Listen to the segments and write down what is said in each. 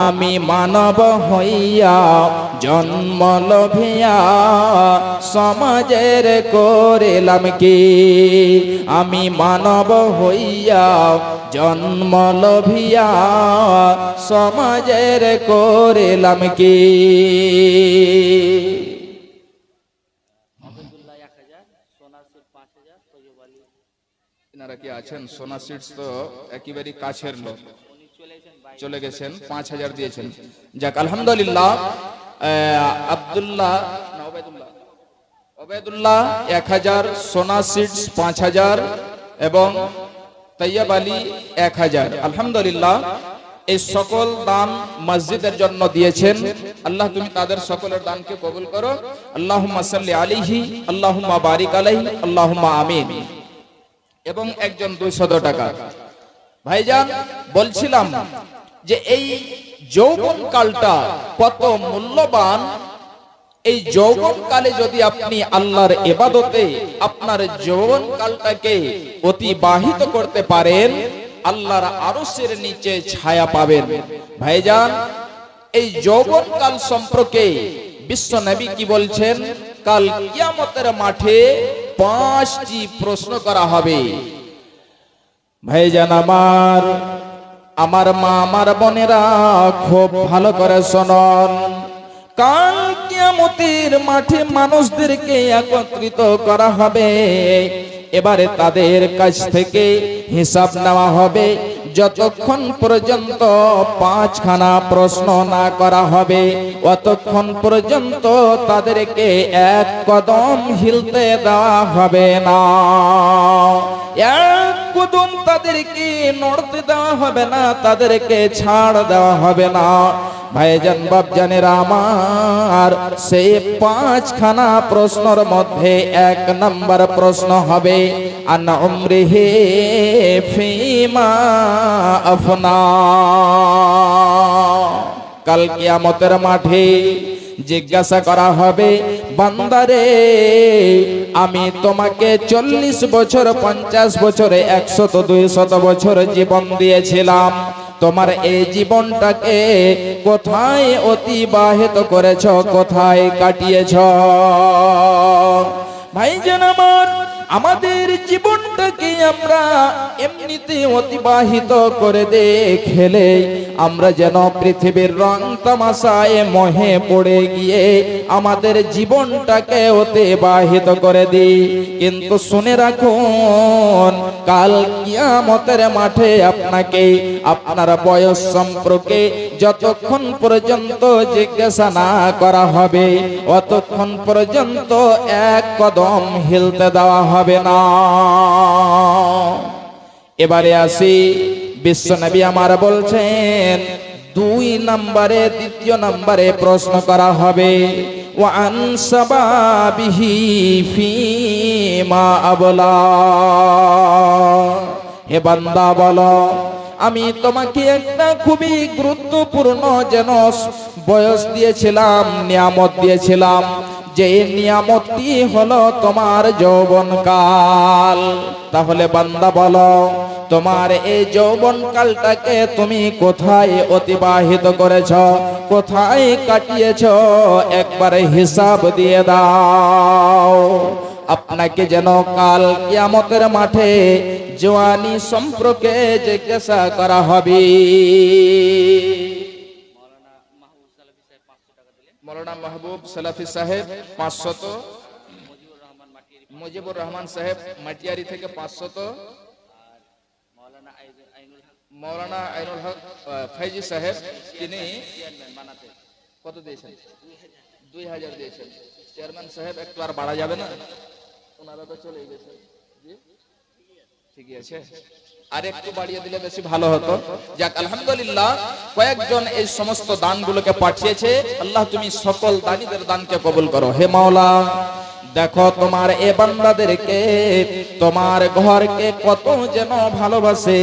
আমি মানব হইয়া জন্ম লভিয়া সমাজের করিলাম কি? আমি মানব হইয়া জন্ম লভিয়া সমাজের করিলাম কি? এনারা কি আছেন? সোনা সিটস তো একেবারে কাছের লোক। চলে গেছেন, পাঁচ হাজার দিয়েছেন। যাক, আলহামদুলিল্লাহ আব্দুল্লাহ ওবায়দুল্লাহ। এক হাজার, সোনা সিটস পাঁচ হাজার, এবং তৈয়ব আলী, এক হাজার। আলহামদুলিল্লাহ, এই সকল দান মসজিদের জন্য দিয়েছেন। আল্লাহ, তুমি তাদের সকলের দানকে কবুল করো। আল্লাহ সাল্লি আলিহি আল্লাহ বারিক আলাইহি আল্লাহ আমিন। এবং একজন দুইশত টাকা। ভাইজান, বলছিলাম যে এই যৌবন কালটা কত মূল্যবান, এই যৌবন কালে যদি আপনি আল্লাহর এবাদতে আপনার যৌবন কালটাকে অতিবাহিত করতে পারেন, আল্লাহর আরশের নিচে ছায়া পাবেন। ভাইজান, এই যৌবন কাল সম্পর্কে বিশ্ব নবী কি বলছেন? কাল কিয়ামতের মাঠে পাঁচটি প্রশ্ন করা হবে। ভাইজান আমার আমার মা, আমার বোনেরা খুব ভালো করে শোনন। কাল কিয়ামতের মাঠে মানুষদেরকে একত্রিত করা হবে। এবারে তাদের কাছ থেকে হিসাব নেওয়া হবে। যতক্ষণ পর্যন্ত পাঁচখানা প্রশ্ন না করা হবে, অতক্ষণ পর্যন্ত তাদেরকে এক কদম হিলতে দেওয়া হবে না। কদম তাদেরকে নড়তে দেওয়া হবে না, তাদেরকে ছাড় দেওয়া হবে না। ভাইজান, বাপজানের আমার, সেই পাঁচখানা প্রশ্নর মধ্যে এক নম্বর প্রশ্ন হবে, আন উমরিহি ফিমা আফনা। কাল কিয়ামতের মাঠে জিজ্ঞাসা করা হবে বান্দারে। আমি তোমাকে চল্লিশ বছর, পঞ্চাশ বছরে, একশত, দুইশত বছর জীবন দিয়েছিলাম। তোমার এই জীবনটাকে কোথায় অতিবাহিত করেছ, কোথায় কাটিয়েছ? ভাইজান আমার আমাদের জীবনটাকে আমরা এমনিতে অতিবাহিত করে দে খেলে আমরা যেন পৃথিবীর রং তামাশায় মহে পড়ে গিয়ে আমাদের জীবনটাকে অতিবাহিত করে দিই। কিন্তু শুনে রাখুন, কাল কিয়ামতের মাঠে আপনাকে, আপনার বয়স সম্পর্কে যতক্ষণ পর্যন্ত জিজ্ঞাসা না করা হবে, অতক্ষণ পর্যন্ত এক কদম হিলতে দেওয়া হবে না। এবারে আসি বিশ্বনবী আমার বলছেন, দুই নম্বরে, দ্বিতীয় নম্বরে প্রশ্ন করা হবে। ওয়ান সাবাবিহি ফিমা আবলা। হে বান্দা বলো, আমি তোমাকে একটা খুবই গুরুত্বপূর্ণ যেন বয়স দিয়েছিলাম, নিয়ামত দিয়েছিলাম। যে নিয়ামতটি হলো তোমার যৌবন কাল তাহলে বান্দা বলো, তোমার এই যৌবন কালটাকে তুমি কোথায় অতিবাহিত করেছ, কোথায় কাটিয়েছ? একবারে হিসাব দিয়ে দাও। আপনাকে যেন কাল কিয়ামতের মাঠে জোয়ানি সম্পর্কে জিজ্ঞাসা করা হবে মৌলানা মাহবুব সালাফি সাহেব পাঁচশত, মুজিবুর রহমান সাহেব মাটিয়ারি থেকে পাঁচশত, মৌলানা আইনুল হক ফাইজি সাহেব, তিনি কত দিয়েছেন? দুই হাজার দিয়েছেন। চেয়ারম্যান সাহেব, একটু আর বাড়া যাবে না? ওনারা তো চলে গেছে? ঠিকই আছে? আর বাড়িয়ে দিলে বেশি ভালো হতো। যাক, আলহামদুলিল্লাহ, কয়েকজন এই সমস্ত দানগুলোকে পাঠিয়েছে। আল্লাহ, তুমি সকল দানীদের দানকে কবুল করো। হে মাওলা, দেখো তোমার এ বান্দাদেরকে, তোমার ঘরকে কত যেন ভালোবাসে,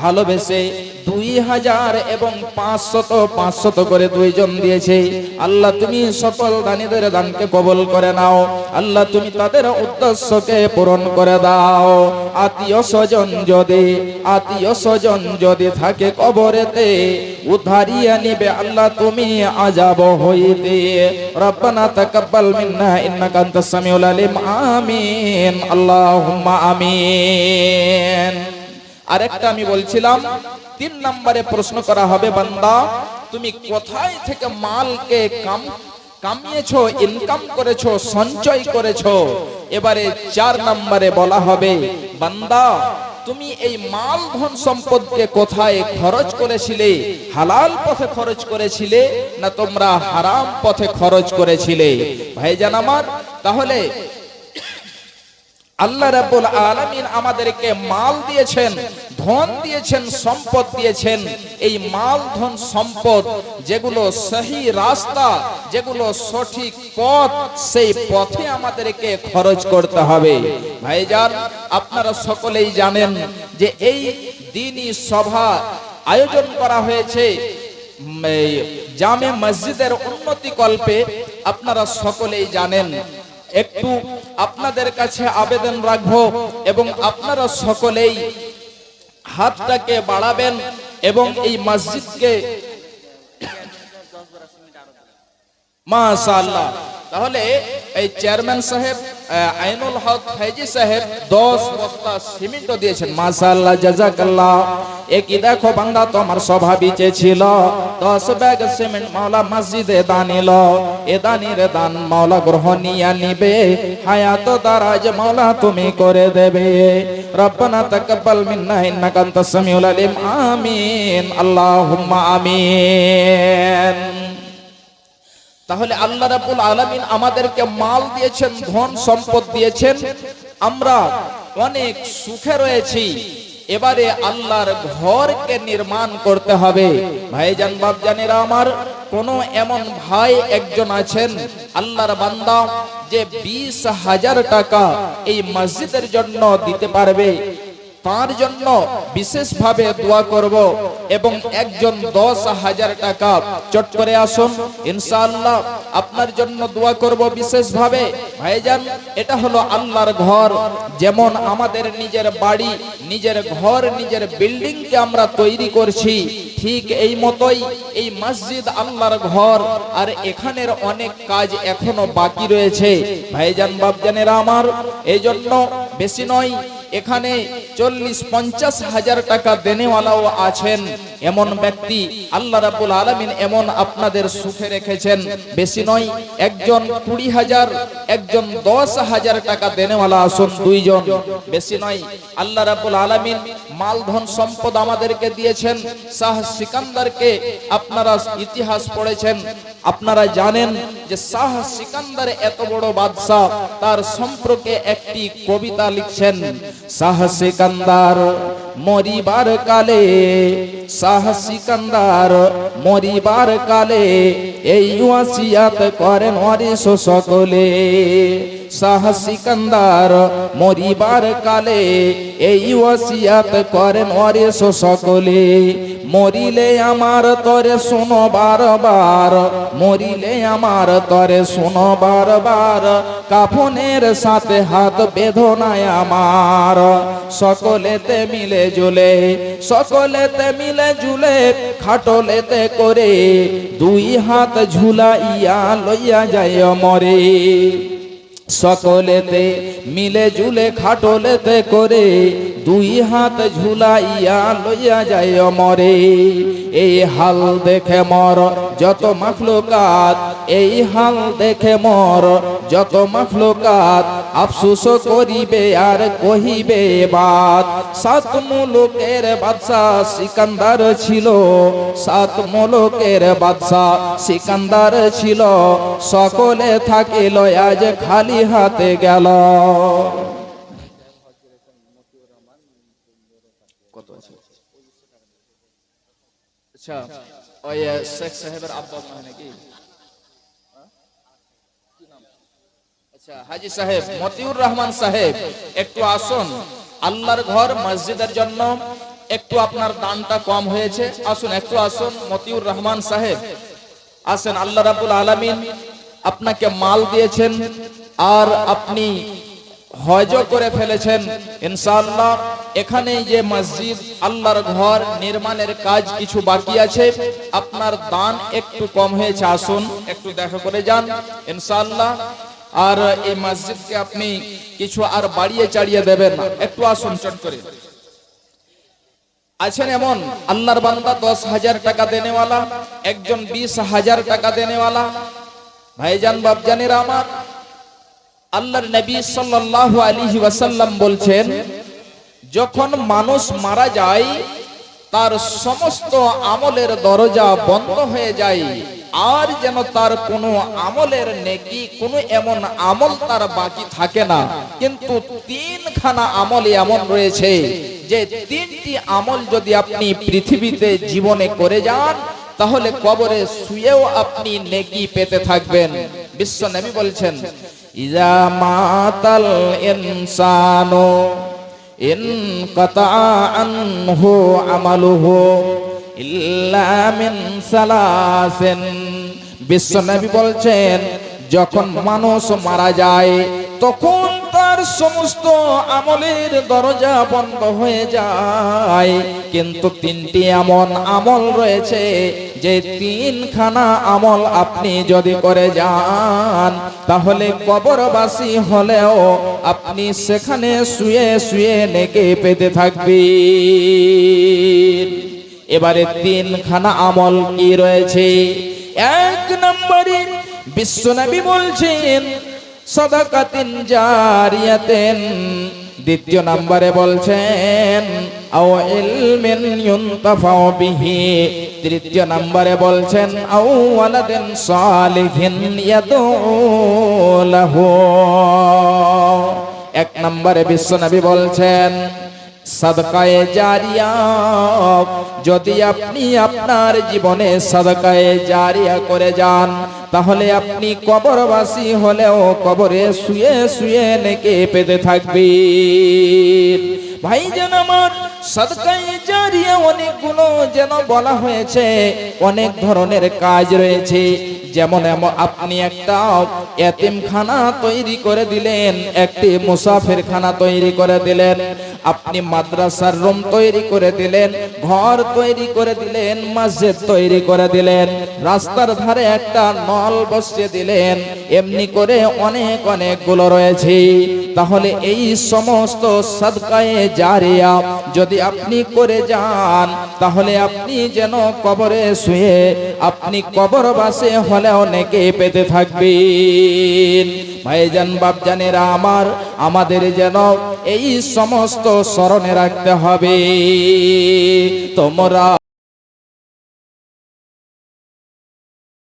ভালোবেসে দুই হাজার এবং পাঁচশত পাঁচশত করে দুইজন দিয়েছে। আল্লাহ, তুমি সকল দানীদের দানকে কবল করে নাও। আল্লাহ, তুমি তাদের উদ্দেশ্যকে পূরণ করে দাও। আত্মীয় স্বজন যদি, আত্মীয় স্বজন যদি থাকে কবরেতে উদ্ধারিয়া নিবে। আল্লাহ, তুমি আজাব হইতে। রব্বানা তাকাব্বাল মিন্না, ইন্নাকা আনতাস সামিউল আলিম। আমিন। আল্লাহুম্মা আমিন। আরেকটা আমি বলছিলাম, তিন নম্বরে প্রশ্ন করা হবে, বান্দা, তুমি কোথায় থেকে মালকে কাম, কামিয়েছো ইনকাম করেছ, সঞ্চয় করেছ? এবারে চার নম্বরে বলা হবে, বান্দা, তুমি এই মাল ধন সম্পদকে কোথায় খরচ করেছিলে? হালাল পথে খরচ করেছিলে না তোমরা হারাম পথে খরচ করেছিলে? ভাইজান আমার, তাহলে আল্লাহ রাব্বুল আলামিন আমাদেরকে মাল দিয়েছেন, ধন দিয়েছেন, সম্পদ দিয়েছেন। এই মাল, ধন, সম্পদ যেগুলো সহি রাস্তা, যেগুলো সঠিক পথ, সেই পথে আমাদেরকে খরচ করতে হবে। ভাইজান, আপনারা সকলেই জানেন যে এই দিনই সভা আয়োজন করা হয়েছে। জামে মসজিদের উন্নতি কল্পে আপনারা সকলেই জানেন, একটু আপনাদের কাছে আবেদন রাখব এবং আপনারা সকলেই হাতটাকে বাড়াবেন এবং এই মসজিদকে মাশাআল্লাহ। তাহলে এই চেয়ারম্যান সাহেব আইনুল হক ফাইজি সাহেব দশ বস্তা সিমেন্ট দিয়েছেন। মাশাআল্লাহ, জাজাকাল্লাহ। একই দেখো বান্দা, তোমার স্বভাবই ছিল। দশ ব্যাগ সিমেন্ট মাওলা মসজিদে দানিল। এ দানির দান মাওলা গ্রহণিয়া নিবে। হায়াত দারাজ মাওলা তুমি করে দেবে। রব্বানা তাকাব্বাল মিন্না ইন্নাকা আনতাস সামিউল আলিম। আমিন, আল্লাহুম্মা আমিন। তাহলে আল্লাহ রাব্বুল আলামিন আমাদেরকে মাল দিয়েছেন, ধন সম্পদ দিয়েছেন। আমরা অনেক সুখে রয়েছি। এবারে আল্লাহর ঘরকে নির্মাণ করতে হবে। ভাইজান, বাপজানেরা আমার, কোন এমন ভাই একজন আছেন, আল্লাহর বান্দা, যে বিশ হাজার টাকা এই মসজিদের জন্য দিতে পারবে। তার জন্য বিশেষভাবে দোয়া করব এবং একজন দশ হাজার টাকা চট করে আসুন। ইনশাআল্লাহ আপনার জন্য দোয়া করব বিশেষভাবে। ভাইজান, এটা হলো আল্লাহর ঘর। যেমন আমাদের নিজের বাড়ি, নিজের ঘর, নিজের বিল্ডিংকে আমরা তৈরি করছি, ঠিক এই মতোই এই মসজিদ আল্লাহর ঘর। আর এখানের অনেক কাজ এখনও বাকি রয়েছে। ভাইজান, বাপজানেরা আমার এই জন্য বেশি নয়, এখানে চল্লিশ, পঞ্চাশ হাজার টাকা দেনেওয়ালাও আছেন। এমন ব্যক্তি আল্লাহ রাব্বুল আলামিন এমন আপনাদের সুখে রেখেছেন। বেশি নয়, একজন কুড়ি হাজার, একজন দশ হাজার টাকা দেনেওয়ালা আসুন দুইজন। বেশি নয়, আল্লাহ রাব্বুল আলামিন মাল ধন সম্পদ আমাদেরকে দিয়েছেন। শাহ সিকান্দারকে আপনারা ইতিহাস পড়েছেন। আপনারা জানেন যে শাহ সিকান্দার এত বড় বাদশাহ, তার সম্পর্কে একটি কবিতা লিখছেন। শাহ সিকান্দার ইমানদার মরিবার কালে, শাহ সিকান্দার মরিবার কালে, এই ওয়াসিয়াত করেন অরিস সকলে। শাহ সিকান্দার মরিবার কালে, এই ওয়াসিয়াত করেন অরিস সকলে। মরিলে আমার তরে শোনো বারবার, মরিলে আমার তরে শোনো বারবার, কাফনের সাথে হাত বেদনায় আমার। সকলেতে মিলে জুলে, সকলেতে মিলে জুলে, খাটলেতে করে দুই হাত ঝুলাইয়া লইয়া যায় মরে। সকলেতে মিলে জুলে, খাটলেতে করে দুই হাত ঝুলাইয়া লইয়া যায় মরে এই হাল দেখে মর যত মখলুকাত, এই হাল দেখে মর যত মখলুকাত। আফসুস করিবে আর কহিবে বাত। সাত মুলুকের বাদশা সিকান্দার ছিল, সাত মুলুকের বাদশা সিকান্দার ছিল। সকলে থাকিল আজ খালি হাতে গেল কত আছে আচ্ছা ওই শেখ সাহেবের আব্বা মনে নাকি? আচ্ছা হাজি সাহেব, মতিউর রহমান সাহেব, একটু আসুন। আল্লাহর ঘর মসজিদের জন্য একটু আপনার দানটা কম হয়েছে। আসুন, একটু আসুন, মতিউর রহমান সাহেব। আসেন, আল্লাহ রাবুল আলামিন আপনাকে মাল দিয়েছেন। আর আপনি হজ করে ফেলেছেন। ইনশাআল্লাহ এখানে যে মসজিদ, আল্লাহর ঘর, নির্মাণের কাজ কিছু বাকি আছে, আপনার দান একটু কম হয়েছে, আসুন, একটু দেখা করে যান, ইনশাআল্লাহ। আর এই মসজিদকে আপনি কিছু আর বাড়িয়ে চাড়িয়ে দেবেন একটু আসুন, চট করে। আছেন এমন, আল্লাহর বান্দা দশ হাজার টাকা দেনেওয়ালা, একজন বিশ হাজার টাকা দেনেওয়ালা। ভাইজান বাবজানেরা আমার আল্লাহর নবী সাল্লাল্লাহু আলাইহি ওয়াসাল্লাম বলছেন, যখন মানুষ মারা যায়, তার সমস্ত আমলের দরজা বন্ধ হয়ে যায়, আর যেন তার কোনো আমলের নেকি, কোনো এমন আমল তার বাকি থাকে না। কিন্তু তিনখানা আমল এমন রয়েছে যে তিনটি আমল যদি আপনি পৃথিবীতে জীবনে করে যান, তাহলে কবরে শুয়েও আপনি নেকি পেতে থাকবেন। বিশ্ব নবী বলছেন ইজা মাতাল ইনসানো ইন কাতা আনহু আমালুহু ইল্লা মিন সালাসিন। বিশ্ব নবী বলছেন, যখন মানুষ মারা যায়, তখন সমস্ত আমলের দরজা বন্ধ হয়ে যায়। কিন্তু তিনটি এমন আমল রয়েছে, যে তিনখানা আমল আপনি যদি করে যান, তাহলে কবরবাসী হলেও আপনি সেখানে শুয়ে শুয়ে নেকে পেতে থাকবেন। এবারে তিনখানা আমল কি রয়েছে? এক নম্বরে বিশ্বনবী বলছেন সদাকাতিন জারিয়াতেন। দ্বিতীয় নম্বরে বলছেন, আও ইলমিন ইউনতাফাউ বিহি। তৃতীয় নম্বরে বলছেন, আও ওয়ালাদিন সালিহিন ইয়াদউ লাহু এক নম্বরে বিশ্বনবী বলছেন, সাদকায়ে জারিয়া, যদি আপনি আপনার জীবনে সাদকায়ে জারিয়া করে যান তাহলে আপনি কবরবাসী হলেও কবরে শুয়ে শুয়ে নেকে পেতে থাকবে ভাই যেন আমার সদকাই জারিয়া অনেকগুলো যেন বলা হয়েছে, অনেক ধরনের কাজ রয়েছে। যেমন আপনি একটা এতিমখানা তৈরি করে দিলেন, একটি মুসাফির খানা তৈরি করে দিলেন, আপনি মাদ্রাসার রুম তৈরি করে দিলেন, ঘর তৈরি করে দিলেন, মসজিদ তৈরি করে দিলেন, রাস্তার ধারে একটা নল বসিয়ে দিলেন এমনি করে অনেক, অনেকগুলো রয়েছে। তাহলে এই সমস্ত সদকায়ে জারিয়া যদি আপনি করে যান, তাহলে আপনি যেন কবরে শুয়ে আপনি কবরবাসে হলে অনেকে পেতে থাকবেন। ভাইজান, বাপজানেরা, আমার, আমাদের যেন এই সমস্ত স্মরণে রাখতে হবে। তোমরা